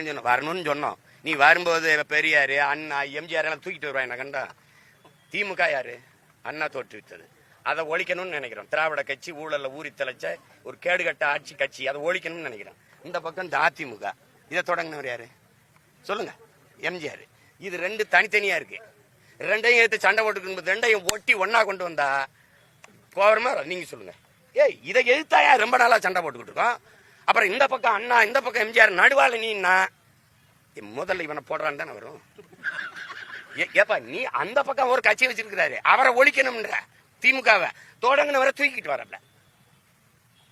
வரேன்னு சொன்னோம் வரணும்னு சொன்னோம். நீ வரும்போது பெரியார் அண்ணா எம்ஜிஆர் எல்லாம் தூக்கிட்டு வருவா என்ன கண்டா? திமுக யாரு? அண்ணா தோற்றுவித்தது அதை ஒழிக்கணும்னு நினைக்கிறோம். திராவிட கட்சி ஊழல்ல ஊறி தலைச்ச ஒரு கேடுகட்ட ஆட்சி கட்சி. அதை ஒழிக்கணும்னு நினைக்கிறோம். இந்த பக்கம் இந்த அதிமுக. இதை தொடங்கினவர் யாரு? சொல்லுங்க. எம்ஜிஆர். இது ரெண்டு தனித்தனியா இருக்கு. ரெண்டையும் எடுத்து சண்டை போட்டுக்கணும் ரெண்டையும் ஒட்டி ஒன்னா கொண்டு வந்தா கோபரமா நீங்க சொல்லுங்க. ஏய் இதை எழுத்தாயா ரொம்ப நாளா சண்டை போட்டுக்கிட்டு இருக்கோம். அப்புறம் இந்த பக்கம் அண்ணா இந்த பக்கம் எம்ஜிஆர் நடுவால் நீன்னா முதல்ல இவனை போடுறான்னு தானே வரும். ஏ- ஏப்பா நீ அந்த பக்கம் ஒரு கட்சி வச்சிருக்கிறாரு. அவரை ஒழிக்கணும்ன்ற திமுகவை. தொடங்கினவரை தூக்கிட்டு வரல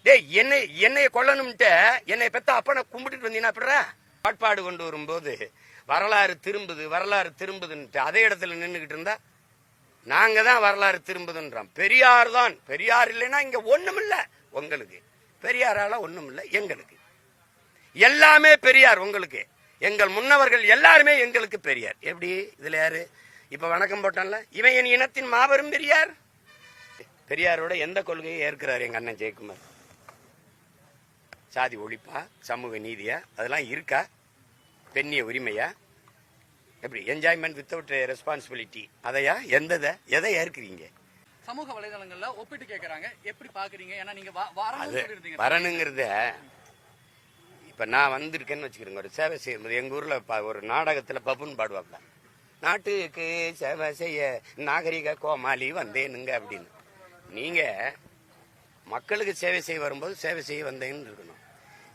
டேய் என்னை என்னைய கொல்லணும்ட்டு என்னை பெத்த அப்பனை கும்பிட்டுட்டு வந்தீங்கன்னா அப்படிடா பாட்பாடு கொண்டு வரும்போது வரலாறு திரும்புது வரலாறு திரும்புதுன்ட்டு அதே இடத்துல நின்றுகிட்டு இருந்தா? நாங்க தான் வரலாறு திரும்புதுன்றோம் பெரியார் தான். பெரியார் இல்லைன்னா இங்க ஒண்ணும் உங்களுக்கு. பெரியாரால ஒன்றும் இல்லை எங்களுக்கு. எல்லாமே பெரியார் உங்களுக்கு. எங்கள் முன்னவர்கள் எல்லாருமே எங்களுக்கு பெரியார். எப்படி? இதில் யாரு? இப்போ வணக்கம் போட்டான்ல இவன் என் இனத்தின் மாபெரும் பெரியார். பெரியாரோட எந்த கொள்கையை ஏற்கிறார் எங்கள் அண்ணன் ஜெயக்குமார்? சாதி ஒழிப்பா? சமூக நீதியா? அதெல்லாம் இருக்கா? பெண்ணிய உரிமையா? எப்படி? என்ஜாய்மெண்ட் வித்தவுட் ரெஸ்பான்சிபிலிட்டி அதையா? எந்ததை? எதை ஏற்கிறீங்க? சமூக வலைதளங்கள்ல ஒப்பிட்டு கேக்குறாங்க. எப்படி பாக்குறீங்க? ஏன்னா நீங்க அது வரணுங்கிறத இப்ப நான் வந்திருக்கேன்னு வச்சுக்கிறேங்க. ஒரு சேவை செய்யும்போது எங்க ஊர்ல ஒரு நாடகத்துல பப்புன்னு பாடுவாப்ல. நாட்டுக்கு சேவை செய்ய நாகரிக கோமாளி வந்தேனுங்க அப்படின்னு. நீங்க மக்களுக்கு சேவை செய்ய வரும்போது சேவை செய்ய வந்தேன்னு இருக்கணும்.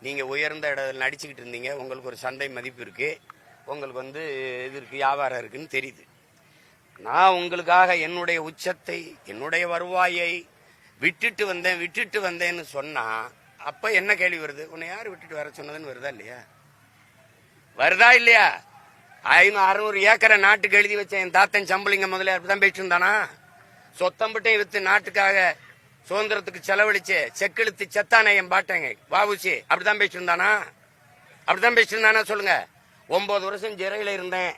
நீங்க உயர்ந்த இடத்துல நடிச்சுக்கிட்டு இருந்தீங்க. உங்களுக்கு ஒரு சந்தை மதிப்பு இருக்கு. உங்களுக்கு வந்து இது இருக்கு வியாபாரம் இருக்குன்னு தெரியுது. நான் உங்களுக்காக என்னுடைய உச்சத்தை என்னுடைய வருவாயை விட்டுட்டு வந்தேன் விட்டுட்டு வந்தேன்னு சொன்னா அப்ப என்ன கேள்வி வருது? உன்னை யார் விட்டுட்டு வர சொன்னதுன்னு வருதா இல்லையா? வருதா இல்லையா? ஐநூறு அறுநூறு ஏக்கரை நாட்டுக்கு எழுதி வச்ச என் தாத்தன் சம்பளிங்க முதல்ல அப்படிதான் போயிட்டு இருந்தானா சொத்தம்பட்டையும் வித்து நாட்டுக்காக சுதந்திரத்துக்கு செலவழிச்சு செக்கெழுத்து செத்தானே என் பாட்டேங்க வாவுசி அப்படிதான் பேசிட்டு இருந்தானா அப்படிதான் பேசிட்டு இருந்தானா சொல்லுங்க. ஒன்பது வருஷம் சிறையில இருந்தேன்.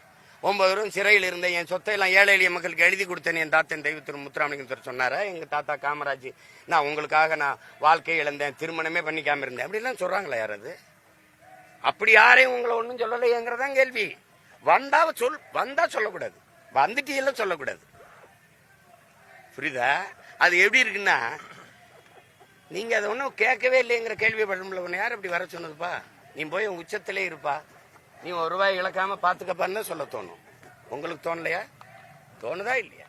ஒன்பது வருஷம் சிறையில் இருந்தேன் என் சொத்தை எல்லாம் ஏழை எளிய மக்களுக்கு எழுதி கொடுத்தேன். என் தாத்தன் தெய்வ திரு முத்துராமலிங்கத்தர் சொன்னார். எங்க தாத்தா காமராஜ் நான் உங்களுக்காக நான் வாழ்க்கையை இழந்தேன். திருமணமே பண்ணிக்காம இருந்தேன். அப்படிலாம் சொல்றாங்களா யாராவது அப்படி யாரையும் உங்களை ஒன்றும் சொல்லலையேங்கிறதான் கேள்வி. வந்தா சொல் வந்தா சொல்லக்கூடாது. வந்துட்டீங்கள சொல்லக்கூடாது. புரியுதா? அது எப்படி இருக்குன்னா நீங்க அதை ஒன்றும் கேட்கவே இல்லைங்கிற கேள்வி படும்ல உன்னை யார் அப்படி வர சொன்னதுப்பா? நீ போய் உன் உச்சத்திலே இருப்பா. நீ ஒரு ரூபாய் இழக்காம பாத்துக்கப்பான்னு சொல்ல தோணும். உங்களுக்கு தோணலையா? தோணுதா இல்லையா?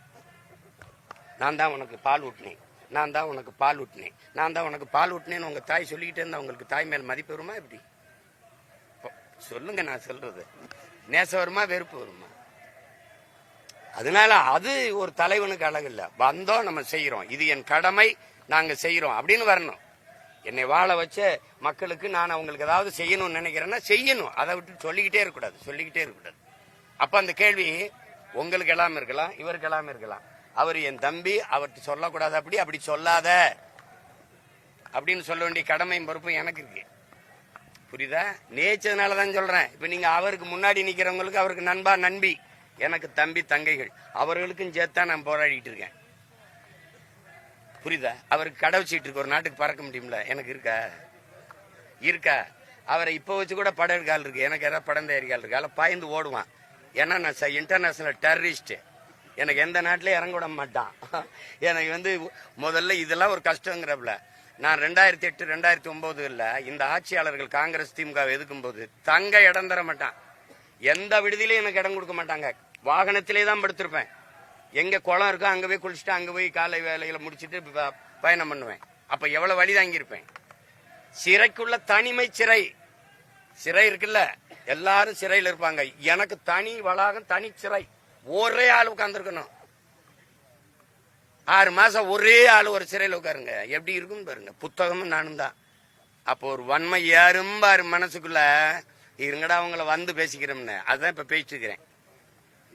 நான் தான் உனக்கு பால் ஊட்டினேன். நான் தான் உனக்கு பால் ஊட்டினேன். நான் தான் உனக்கு பால் ஊட்டினேன்னு உங்க தாய் சொல்லிக்கிட்டே இருந்தா உங்களுக்கு தாய் மேல் மதிப்பு வருமா எப்படி? சொல்லுங்க நான் சொல்றது. நேசம் வருமா வெறுப்பு வருமா? அதனால அது ஒரு தலைவனுக்கு அழகு இல்லை. வந்தோம் நம்ம செய்யறோம் இது என் கடமை நாங்க செய்யறோம் அப்படின்னு வரணும். என்னை வாழ வச்ச மக்களுக்கு நான் அவங்களுக்கு ஏதாவது செய்யணும்னு நினைக்கிறேன்னா செய்யணும். அதை விட்டு சொல்லிக்கிட்டே இருக்கக்கூடாது சொல்லிக்கிட்டே இருக்கக்கூடாது. அப்ப அந்த கேள்வி உங்களுக்கு எல்லாம் இருக்கலாம் இவருக்கு எல்லாம் இருக்கலாம். அவர் என் தம்பி அவர்கிட்ட சொல்லக்கூடாது அப்படி அப்படி சொல்லாத. அப்படின்னு சொல்ல வேண்டிய கடமையும் பொறுப்பும் எனக்கு இருக்கு. புரியுதா? நேச்சதுனால தான் சொல்றேன். இப்ப நீங்க அவருக்கு முன்னாடி நிக்கிறவங்களுக்கு அவருக்கு நண்பா நண்பி. எனக்கு தம்பி தங்கைகள். அவர்களுக்கும் சேர்த்தா நான் போராடிட்டு இருக்கேன். புரியுதா? அவருக்கு கடை வச்சுட்டு இருக்கு ஒரு நாட்டுக்கு பறக்க முடியும்ல? எனக்கு இருக்கா? இருக்கா? அவரை இப்போ வச்சு கூட படம் எடுக்கால் இருக்கு. எனக்கு ஏதாவது படம் தயாரிக்கால் இருக்கு. அதில் பாய்ந்து ஓடுவான். ஏன்னா நான் இன்டர்நேஷனல் டெரரிஸ்ட் எனக்கு எந்த நாட்டிலையும் இறங்க விட மாட்டான். எனக்கு வந்து முதல்ல இதெல்லாம் ஒரு கஷ்டங்கிறப்பல. நான் ரெண்டாயிரத்தி எட்டு ரெண்டாயிரத்தி ஒன்பதுல இந்த ஆட்சியாளர்கள் காங்கிரஸ் திமுக எதுக்கும் போது தங்க இடம் தர மாட்டான். எந்த விடுதியிலையும் எனக்கு இடம் கொடுக்க மாட்டாங்க. வாகனத்திலே தான் படுத்திருப்பேன். எங்க குளம் இருக்கோ அங்க போய் குளிச்சுட்டு அங்க போய் காலை வேலைகளை முடிச்சிட்டு பயணம் பண்ணுவேன். அப்ப எவ்வளவு வழி தாங்கியிருப்பேன் சிறைக்குள்ள தனிமை சிறை. சிறை இருக்குல்ல? எல்லாரும் சிறையில் இருப்பாங்க. எனக்கு தனி வளாகம் தனி சிறை. ஒரே ஆள் உட்கார்ந்துருக்கணும். ஆறு மாசம் ஒரே ஆள் ஒரு சிறையில் உட்காருங்க. எப்படி இருக்கும் பாருங்க. புத்தகமும் நானும் தான். அப்போ ஒரு வன்மை ஏறும்பாரு மனசுக்குள்ள இருங்கடா அவங்கள வந்து பேசிக்கிறோம்னு. அதான் இப்ப பேசிட்டு இருக்கிறேன்.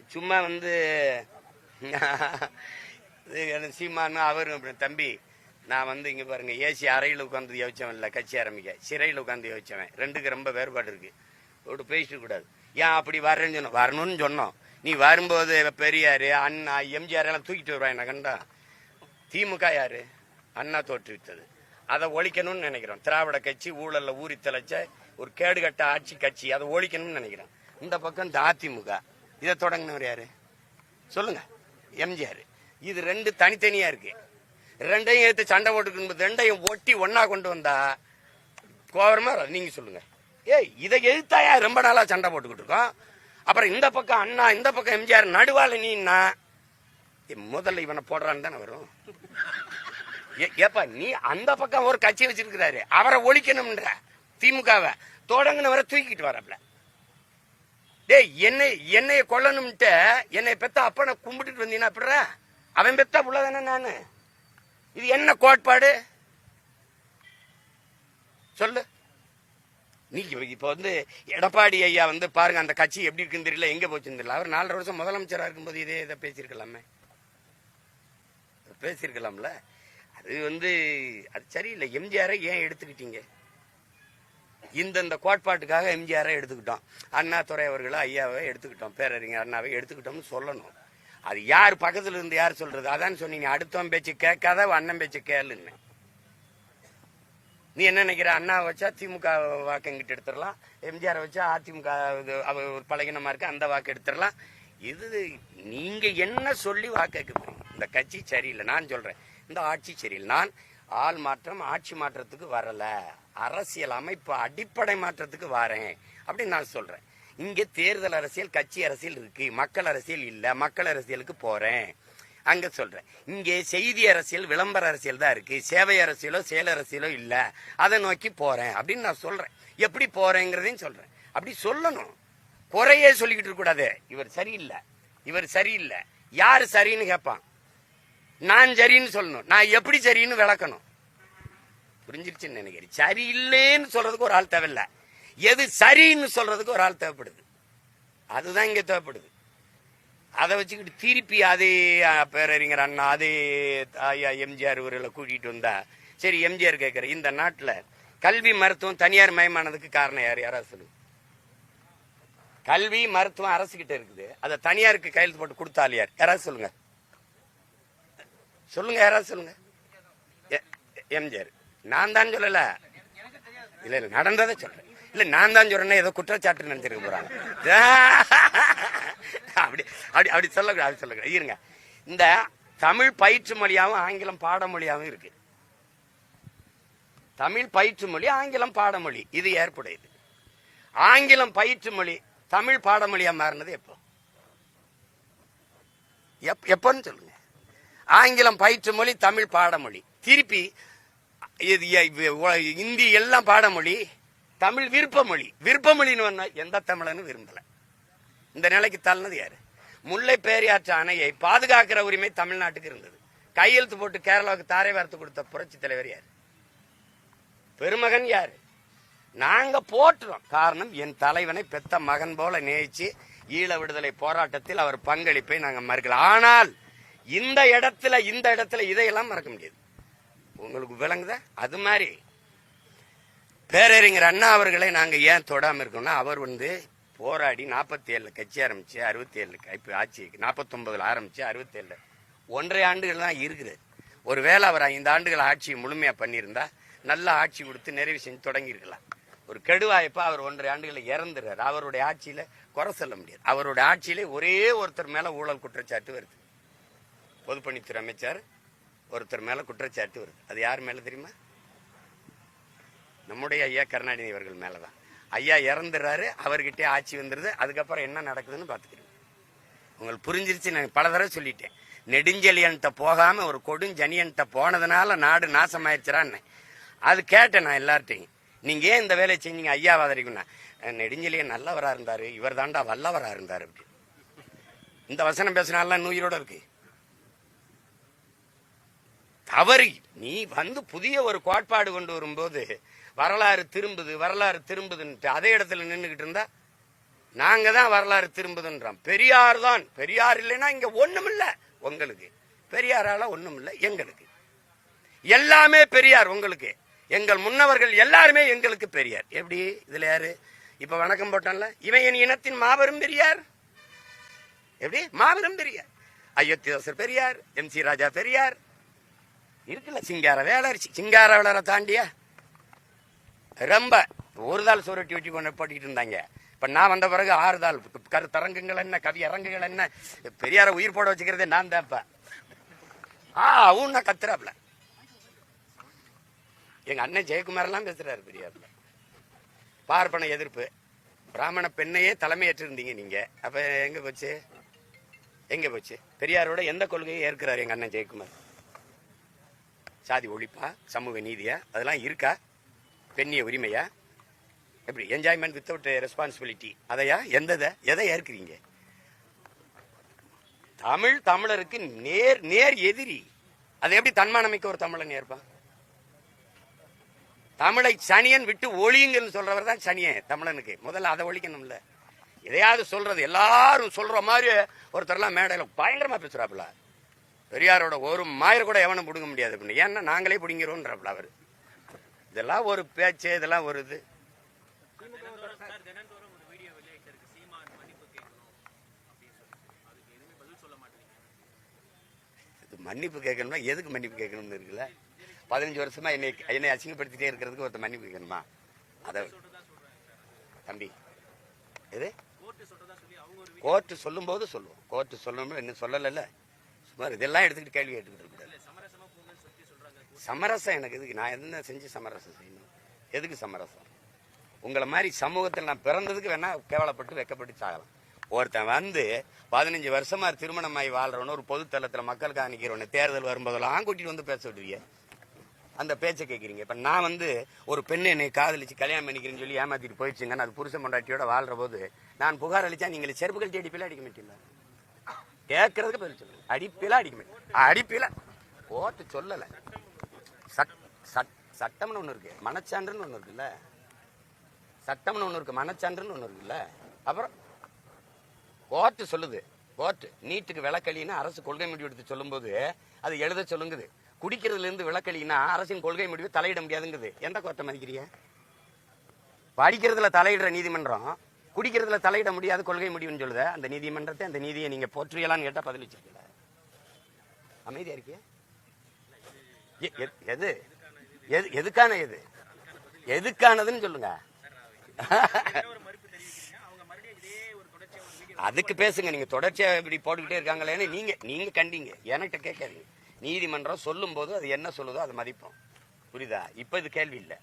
சும்மா வந்து சீமானு அவரும் அப்படி, தம்பி. நான் வந்து இங்கே பாருங்க ஏசி அறையில் உட்காந்து யோசிச்சவன் இல்லை கட்சி ஆரம்பிக்க. சிறையில் உட்காந்து யோசிச்சவன். ரெண்டுக்கு ரொம்ப வேறுபாடு இருக்கு. ஒரு பேசிட்டு கூடாது. ஏன் அப்படி வரேன்னு சொன்னோம். வரணும்னு சொன்னோம். நீ வரும்போது பெரியார் அண்ணா எம்ஜிஆர் எல்லாம் தூக்கிட்டு வருவான் என்ன கண்டா? திமுக யாரு? அண்ணா தோற்றுவித்தது அதை ஒழிக்கணும்னு நினைக்கிறோம். திராவிட கட்சி ஊழல்ல ஊறி தலைச்ச ஒரு கேடுகட்ட ஆட்சி கட்சி. அதை ஒழிக்கணும்னு நினைக்கிறோம். இந்த பக்கம் இந்த அதிமுக. இதை தொடங்கினவர் யாரு? சொல்லுங்க. எம்ஜிஆர். இது ரெண்டு தனித்தனியா இருக்கு. ரெண்டையும் எடுத்து சண்டை போட்டுக்கணும் ரெண்டையும் ஒட்டி ஒன்னா கொண்டு வந்தா கோவரமா நீங்க சொல்லுங்க. ஏய் இதை எழுத்தாயா ரொம்ப நாளா சண்டை போட்டுக்கிட்டு இருக்கோம்? அப்புறம் இந்த பக்கம் அண்ணா இந்த பக்கம் எம்ஜிஆர் நடுவால நீன்னா முதல்ல இவனை போடுறான்னு தானே வரும்? ஏ- ஏப்பா நீ அந்த பக்கம் ஒரு கட்சி வச்சிருக்கிறாரு. அவரை ஒழிக்கணும்ன்ற திமுகவை. தொடங்கினவரை தூக்கிட்டு வரப்பல டேய் என்னை என்னைய கொல்லணும்ட்டு என்னை பெத்த அப்பனை கும்பிட்டுட்டு வந்தீங்கன்னா அப்படிறா அவன் பெத்த புள்ள தானே நானு? இது என்ன கோட்பாடு? சொல்லு. நீ இப்போ வந்து எடப்பாடி ஐயா வந்து பாருங்க அந்த கட்சி எப்படி இருக்குன்னு தெரியல எங்க போச்சுன்னு தெரியல. அவர் நாலரை வருஷம் முதலமைச்சராக இருக்கும்போது இதே இதை பேசியிருக்கலாமே. பேசியிருக்கலாம்ல. அது வந்து அது சரியில்லை. எம்ஜிஆரை ஏன் எடுத்துக்கிட்டீங்க? இந்தந்த கோட்பாட்டுக்காக எம்ஜிஆரை எடுத்துக்கிட்டோம். அண்ணாதுரை அவர்களை ஐயாவை எடுத்துக்கிட்டோம். பேரறிஞர் அண்ணாவை எடுத்துக்கிட்டோம்னு சொல்லணும். அது யார் பக்கத்துல இருந்து யார் சொல்றது? அதான் சொன்னீங்க. அடுத்தவன் பேச்சு கேட்காத அண்ணன் பேச்சு கேளுன்னு. நீ என்ன நினைக்கிற? அண்ணா வச்சா திமுக வாக்கு எங்கிட்ட எடுத்துடலாம். எம்ஜிஆர் வச்சா அதிமுக இது ஒரு பழகினமா இருக்கு? அந்த வாக்கு எடுத்துடலாம். இது நீங்க என்ன சொல்லி வாக்கு போறீங்க? இந்த கட்சி சரியில்லை. நான் சொல்றேன். இந்த ஆட்சி சரியில்லை. நான் ஆள் மாற்றம் ஆட்சி மாற்றத்துக்கு வரல. அரசியல் அமைப்பு அடிப்படை மாற்றத்துக்கு வரேன் அப்படின்னு நான் சொல்றேன். இங்க தேர்தல் அரசியல் கட்சி அரசியல் இருக்கு. மக்கள் அரசியல் இல்ல. மக்கள் அரசியலுக்கு போறேன். அங்க சொல்றேன். இங்கே செய்தி அரசியல் விளம்பர அரசியல் தான் இருக்கு. சேவை அரசியலோ செயல் அரசியலோ இல்ல. அதை நோக்கி போறேன் அப்படின்னு நான் சொல்றேன். எப்படி போறேங்கிறதையும் சொல்றேன். அப்படி சொல்லணும். குறையே சொல்லிக்கிட்டு இருக்க கூடாது. இவர் சரியில்லை. இவர் சரியில்லை. யாரு சரின்னு கேட்பான்? நான் சரின்னு சொல்லணும். நான் எப்படி சரின்னு விளக்கணும். புரிஞ்சிருச்சுன்னு நினைக்கிறேன். சரி இல்லைன்னு சொல்றதுக்கு ஒரு ஆள் தேவையில்ல. எது சரின்னு சொல்றதுக்கு ஒரு ஆள் தேவைப்படுது. அதுதான் இங்க தேவைப்படுது. அதை வச்சுக்கிட்டு திருப்பி அதே பேரறிஞர் அண்ணா அதே ஐயா எம்ஜிஆர் இவர்களை கூட்டிட்டு வந்தா சரி எம்ஜிஆர் கேட்கிற இந்த நாட்டில் கல்வி மருத்துவம் தனியார் மயமானதுக்கு காரணம் யார்? யாராவது சொல்லு? கல்வி மருத்துவம் அரசுகிட்ட இருக்குது. அதை தனியாருக்கு கையெழுத்து போட்டு கொடுத்தாலும் யார்? யாராவது சொல்லுங்க. சொல்லுங்க யாராவது சொல்லுங்க. எ- எம்ஜிஆர் நான் தான் சொல்லல. இல்ல இல்ல நடந்ததை சொல்றேன். இல்ல நான் தான் சொல்றேன்னா ஏதோ குற்றச்சாட்டு நினைச்சிருக்க போறாங்க. அப்படி அப்படி அப்படி சொல்லக்கூடாது அப்படி சொல்லக்கூடாது. இருங்க. இந்த தமிழ் பயிற்று மொழியாவும் ஆங்கிலம் பாடமொழியாகவும் இருக்கு. தமிழ் பயிற்று மொழி ஆங்கிலம் பாடமொழி இது ஏற்புடையது. ஆங்கிலம் பயிற்று மொழி தமிழ் பாடமொழியா மாறினது எப்போ? எப்- எப்போன்னு சொல்லுங்க. ஆங்கிலம் பயிற்று மொழி தமிழ் பாடமொழி. திருப்பி இது இந்தி எல்லாம் பாடமொழி தமிழ் விருப்பமொழி. விருப்பமொழின்னு வந்தா எந்த தமிழனும் விரும்பல. இந்த நிலைக்கு தள்ளினது யாரு? முல்லை பேரியாற்று அணையை பாதுகாக்கிற உரிமை தமிழ்நாட்டுக்கு இருந்தது. கையெழுத்து போட்டு கேரளாவுக்கு தாரை வார்த்து கொடுத்த புரட்சி தலைவர் யார்? பெருமகன் யாரு? நாங்க போற்றுறோம். காரணம் என் தலைவனை பெத்த மகன் போல நேயிச்சு ஈழ விடுதலை போராட்டத்தில் அவர் பங்களிப்பை நாங்கள் மறுக்கல. ஆனால் இந்த இடத்துல இந்த இடத்துல இதையெல்லாம் மறக்க முடியாது. உங்களுக்கு விளங்குதா? அது மாதிரி. பேரறிஞர் அண்ணா அவர்களை நாங்கள் ஏன் தொடாம இருக்கோம்னா அவர் வந்து போராடி நாற்பத்தி ஏழுல கட்சி ஆரம்பிச்சு அறுபத்தி ஏழு இப்போ ஆட்சி நாற்பத்தொம்பதில் ஒன்பதுல ஆரம்பிச்சு அறுபத்தி ஏழுல ஒன்றரை ஆண்டுகள் தான் இருக்குது. ஒருவேளை அவர் ஐந்து ஆண்டுகள் ஆட்சியை முழுமையாக பண்ணியிருந்தா நல்ல ஆட்சி கொடுத்து நிறைவு செஞ்சு தொடங்கியிருக்கலாம். ஒரு கெடுவாய்ப்பா அவர் ஒன்றரை ஆண்டுகளை இறந்துறாரு. அவருடைய ஆட்சியில குறை சொல்ல முடியாது. அவருடைய ஆட்சியிலே ஒரே ஒருத்தர் மேல ஊழல் குற்றச்சாட்டு வருது. பொதுப்பணித்துறை அமைச்சர் ஒருத்தர் மேல குற்றச்சாட்டு வருது. அது யார் மேல தெரியுமா? நம்முடைய ஐயா கருணாநிதி அவர்கள் மேலதான். ஐயா இறந்துறாரு அவர்கிட்டே ஆட்சி வந்துருது. அதுக்கப்புறம் என்ன நடக்குதுன்னு பாத்துக்கிறோம் உங்களுக்கு புரிஞ்சிருச்சு நான் பல தடவை சொல்லிட்டேன். நெடுஞ்செலியன்ட்ட போகாம ஒரு கொடுஞ்சனியன்ட்ட போனதுனால நாடு நாசமாயிருச்சுறான்னு. அது கேட்டேன் நான் எல்லார்ட்டையும். நீங்க ஏன் இந்த வேலையை செஞ்சீங்க? ஐயா வாதரிக்குன்னா நெடுஞ்செழியன் நல்லவரா இருந்தாரு. இவர் தாண்டா வல்லவரா இருந்தாரு. அப்படி இந்த வசனம் பேசினாலாம் நூயிரோட இருக்கு. தவறு நீ வந்து புதிய ஒரு கோட்பாடு கொண்டு வரும்போது வரலாறு திரும்புது வரலாறு திரும்புதுன்ட்டு அதே இடத்துல நின்றுகிட்டு இருந்தா நாங்க தான் வரலாறு திரும்புதுன்றோம் பெரியார் தான். பெரியார் இல்லைன்னா இங்க ஒண்ணும் இல்ல உங்களுக்கு. பெரியாரால ஒண்ணும் இல்ல எங்களுக்கு. எல்லாமே பெரியார் உங்களுக்கு. எங்கள் முன்னவர்கள் எல்லாருமே எங்களுக்கு பெரியார். எப்படி? இதுல யாரு? இப்ப வணக்கம் போட்டான்ல. இவன் என் இனத்தின் மாபெரும் பெரியார். எப்படி? மாபெரும் Periyar. Ayothidasar Periyar M C Raja Periyar. இருக்குல்ல சிங்கார வேலர் சிங்கார வேலரை தாண்டிய? ரொம்ப. ஒரு தாள் சுரட்டி வெட்டி கொண்டு போட்டிட்டு இருந்தாங்க. இப்ப நான் வந்த பிறகு ஆறு தாள். கருத்தரங்குகள் என்ன கவி அரங்குகள் என்ன? பெரியார உயிர் போட வச்சுக்கிறதே நான் தான் இப்போ. ஆ அவன் நான் கத்துறாப்ல எங்க அண்ணன் ஜெயக்குமார் எல்லாம் பேசுறாரு பெரியார்ல. பார்ப்பன எதிர்ப்பு. பிராமண பெண்ணையே தலைமையேற்று இருந்தீங்க நீங்க. அப்ப எங்க போச்சு? எங்க போச்சு? பெரியாரோட எந்த கொள்கையை ஏற்கிறார் எங்க அண்ணன் ஜெயக்குமார்? சாதி ஒழிப்பா சமூக நீதியா? அதெல்லாம் இருக்கா? பெண்ணிய உரிமையா? எப்படி என்ஜாய்மெண்ட் வித்தவுட் ரெஸ்பான்சிபிலிட்டி அதையா? எந்ததை? எதை ஏற்கிறீங்க? தமிழ் தமிழருக்கு நேர் நேர் எதிரி. அதை எப்படி தன்மானமிக்க ஒரு தமிழன் ஏற்பான்? தமிழை சனியன் விட்டு ஒழியுங்கன்னு சொல்றவர் தான் சனியன் தமிழனுக்கு. முதல்ல அதை ஒழிக்கணும்ல. எதையாவது சொல்றது எல்லாரும் சொல்ற மாதிரி ஒருத்தர்லாம் மேடையில பயங்கரமா பேசுறாப்புல. பெரியாரோட ஒரு மாயர் கூட எவனும் பிடுங்க முடியாது அப்படின்னு ஏன்னா நாங்களே பிடிங்கிறோன்றாப்புல அவர். இதெல்லாம் ஒரு பேச்சு இதெல்லாம் ஒரு இது. மன்னிப்பு கேட்கணும்னா எதுக்கு மன்னிப்பு கேட்கணும்னு இருக்குல்ல? பதினஞ்சு வருஷமா என்னை என்னை அசிங்கப்படுத்திட்டே இருக்கிறதுக்கு ஒருத்தர் மன்னிப்பு கேட்கணுமா? அத தம்பி. எது? கோர்ட்டு சொல்லும்போது சொல்லுவோம். கோர்ட்டு சொல்லணும் இன்னும் சொல்லலைல்ல. சுமார் இதெல்லாம் எடுத்துக்கிட்டு கேள்வி கேட்டுக்கிட்டு இருக்கக்கூடாது சமரசம் எனக்கு எதுக்கு? நான் என்ன செஞ்சு சமரசம் செய்யணும்? எதுக்கு சமரசம்? உங்களை மாதிரி சமூகத்தில் நான் பிறந்ததுக்கு வேணா கேவலப்பட்டு வெக்கப்பட்டு சாகலாம். ஒருத்தன் வந்து பதினஞ்சு வருஷமா திருமணமாகி வாழ்றவன ஒரு பொதுத்தளத்தில் மக்களுக்காக நிற்கிறவன தேர்தல் வரும்போதெல்லாம் கூட்டிட்டு வந்து பேச விடுவீங்க அந்த பேச்சை கேட்குறீங்க இப்போ நான் வந்து ஒரு பெண்ணை என்னை காதலிச்சு கல்யாணம் பண்ணிக்கிறேன்னு சொல்லி ஏமாத்திட்டு போயிடுச்சுங்க அது புருஷன் பொண்டாட்டியோட வாழ்ற போது நான் புகார் அளிச்சா நீங்கள் செருப்புகள் தேடி பிள்ளை அடிக்க மாட்டீங்களா? கேட்கறதுக்கு பதில் சொல்லுங்க அடிப்பில அடிக்க அடிப்பில. ஓட்டு சொல்லலை. சட் சட் சட்டம்னு ஒன்று இருக்கு. மனச்சான்றுன்னு ஒன்று இருக்குல்ல. சட்டம்னு ஒன்று இருக்கு. மனச்சான்றுன்னு ஒன்று இருக்குல்ல. அப்புறம் கோர்ட்டு சொல்லுது. கோர்ட்டு நீட்டுக்கு விளக்கலின்னா அரசு கொள்கை முடிவு எடுத்து சொல்லும்போது அது எழுத சொல்லுங்குது. குடிக்கிறதுலேருந்து விளக்கலின்னா அரசின் கொள்கை முடிவு தலையிட முடியாதுங்குது. எந்த கோர்ட்டை மதிக்கிறீங்க? படிக்கிறதுல தலையிடுற நீதிமன்றம் குடிக்கிறதுல தலையிட முடியாத கொள்கை முடியும்னு சொல்லுது. அந்த நீதிமன்றத்தை அந்த நீதியை நீங்க போற்றியலான்னு கேட்டா பதில் வச்சிருக்கல அமைதியா இருக்கிய? எ- எது? எது எதுக்கான எது எதுக்கானதுன்னு சொல்லுங்க. அதுக்கு பேசுங்க. நீங்க தொடர்ச்சியா இப்படி போட்டுக்கிட்டே இருக்காங்களேன்னு நீங்க நீங்க கண்டீங்க. என்கிட்ட கேட்காதீங்க. நீதிமன்றம் சொல்லும் போது அது என்ன சொல்லுதோ அதை மதிப்போம். புரியுதா? இப்ப இது கேள்வி இல்லை.